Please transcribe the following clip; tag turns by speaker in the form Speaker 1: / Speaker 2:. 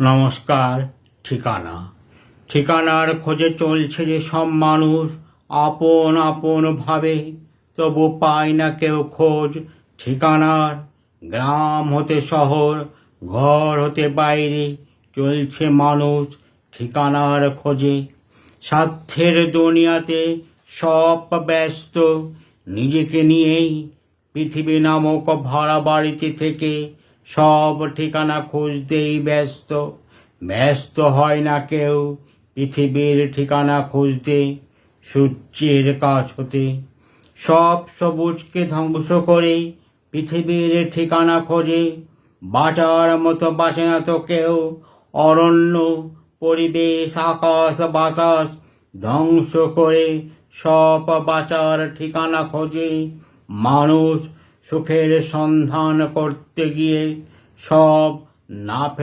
Speaker 1: নমস্কার, ঠিকানা। ঠিকানার খোঁজে চলছে যে সব মানুষ আপন আপন ভাবে, তবু পায় না কেউ খোঁজ। ঠিকানার গ্রাম হতে শহর, ঘর হতে বাইরে, চলছে মানুষ ঠিকানার খোঁজে। স্বার্থের দুনিয়াতে সব ব্যস্ত, নিজেকে নিয়েই পৃথিবী নামক ভাড়া বাড়িতে থেকে সব ঠিকানা খুঁজতেই ব্যস্ত। ব্যস্ত হয় না কেউ। পৃথিবীর ঠিকানা খুঁজতে সূর্যের কাছ হতে। সব সবুজকে ধ্বংস করে পৃথিবীর ঠিকানা খোঁজে। বাঁচার মতো বাঁচে না তো কেউ। অরণ্য, পরিবেশ, আকাশ, বাতাস ধ্বংস করে সব বাঁচার ঠিকানা খোঁজে। মানুষ সুখের সন্ধান করতে গিয়ে সব না